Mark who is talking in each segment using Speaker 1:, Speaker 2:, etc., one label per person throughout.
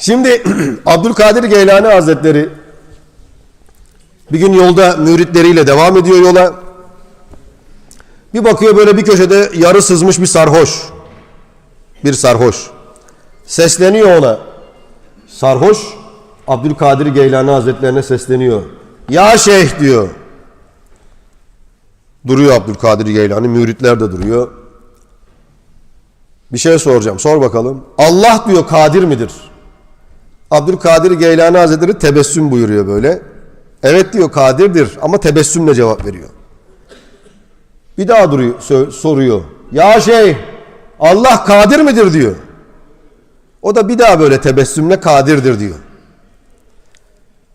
Speaker 1: Şimdi Abdülkadir Geylani Hazretleri bir gün yolda müritleriyle devam ediyor yola. Bir bakıyor böyle bir köşede yarı sızmış bir sarhoş. Bir sarhoş. Sesleniyor ona. Sarhoş Abdülkadir Geylani Hazretlerine sesleniyor. Ya şeyh diyor. Duruyor Abdülkadir Geylani. Müritler de duruyor. Bir şey soracağım. Sor bakalım. Allah diyor kadir midir? Abdülkadir Geylani Hazretleri tebessüm buyuruyor böyle. Evet diyor kadirdir ama tebessümle cevap veriyor. Bir daha duruyor, soruyor. Ya şey Allah kadir midir diyor. O da bir daha böyle tebessümle kadirdir diyor.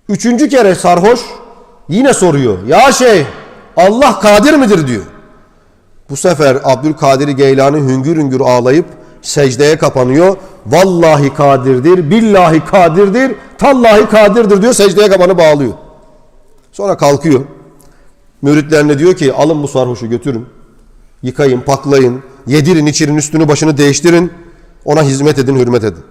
Speaker 1: Üçüncü kere sarhoş yine soruyor. Ya şey Allah kadir midir diyor. Bu sefer Abdülkadir Geylani hüngür hüngür ağlayıp secdeye kapanıyor. Vallahi kadirdir, billahi kadirdir, tallahi kadirdir diyor secdeye kapanıp bağlıyor. Sonra kalkıyor. Müritlerine diyor ki alın bu sarhoşu götürün. Yıkayın, paklayın, yedirin, içirin, üstünü başını değiştirin. Ona hizmet edin, hürmet edin.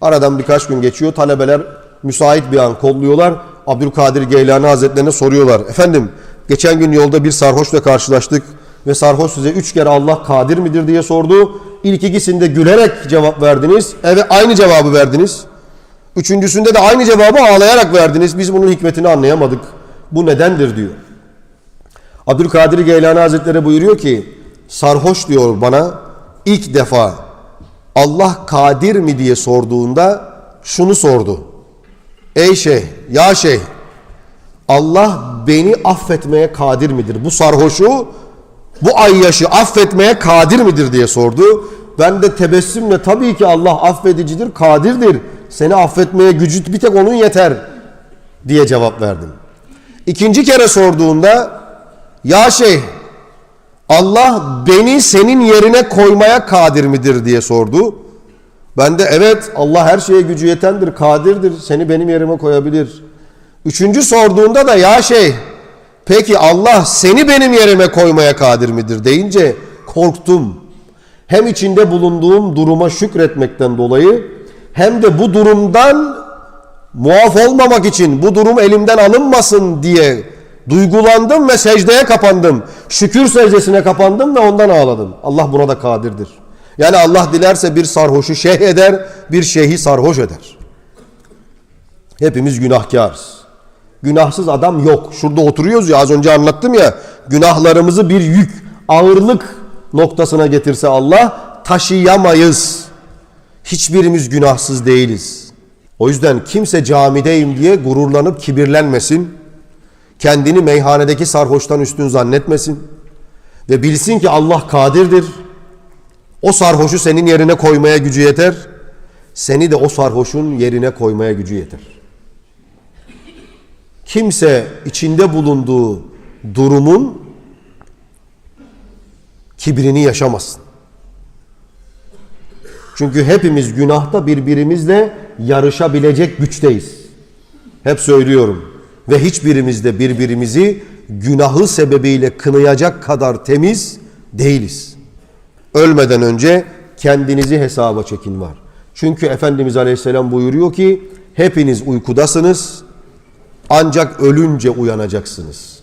Speaker 1: Aradan birkaç gün geçiyor. Talebeler müsait bir an kolluyorlar. Abdülkadir Geylani Hazretlerine soruyorlar. Efendim geçen gün yolda bir sarhoşla karşılaştık ve sarhoş size üç kere Allah kadir midir diye sordu. İlk ikisinde gülerek cevap verdiniz. Evet aynı cevabı verdiniz. Üçüncüsünde de aynı cevabı ağlayarak verdiniz. Biz bunun hikmetini anlayamadık. Bu nedendir diyor. Abdülkadir Geylani Hazretleri buyuruyor ki sarhoş diyor bana ilk defa Allah kadir mi diye sorduğunda şunu sordu. Ey şeyh, ya şeyh Allah beni affetmeye kadir midir? Bu sarhoşu, bu ayyaşı affetmeye kadir midir diye sordu. Ben de tebessümle tabii ki Allah affedicidir, kadirdir. Seni affetmeye gücü bir tek onun yeter diye cevap verdim. İkinci kere sorduğunda ya şeyh Allah beni senin yerine koymaya kadir midir diye sordu. Ben de evet Allah her şeye gücü yetendir, kadirdir. Seni benim yerime koyabilir. Üçüncü sorduğunda da ya şey peki Allah seni benim yerime koymaya kadir midir deyince korktum. Hem içinde bulunduğum duruma şükretmekten dolayı hem de bu durumdan muaf olmamak için bu durum elimden alınmasın diye duygulandım ve secdeye kapandım. Şükür secdesine kapandım ve ondan ağladım. Allah buna da kadirdir. Yani Allah dilerse bir sarhoşu şeyh eder, bir şeyhi sarhoş eder. Hepimiz günahkarız. Günahsız adam yok. Şurada oturuyoruz ya az önce anlattım ya. Günahlarımızı bir yük, ağırlık noktasına getirse Allah taşıyamayız. Hiçbirimiz günahsız değiliz. O yüzden kimse camideyim diye gururlanıp kibirlenmesin. Kendini meyhanedeki sarhoştan üstün zannetmesin. Ve bilsin ki Allah kadirdir. O sarhoşu senin yerine koymaya gücü yeter. Seni de o sarhoşun yerine koymaya gücü yeter. Kimse içinde bulunduğu durumun kibrini yaşamasın. Çünkü hepimiz günahta birbirimizle yarışabilecek güçteyiz. Hep söylüyorum. Ve hiçbirimiz de birbirimizi günahı sebebiyle kınayacak kadar temiz değiliz. Ölmeden önce kendinizi hesaba çekin var. Çünkü Efendimiz Aleyhisselam buyuruyor ki hepiniz uykudasınız ancak ölünce uyanacaksınız.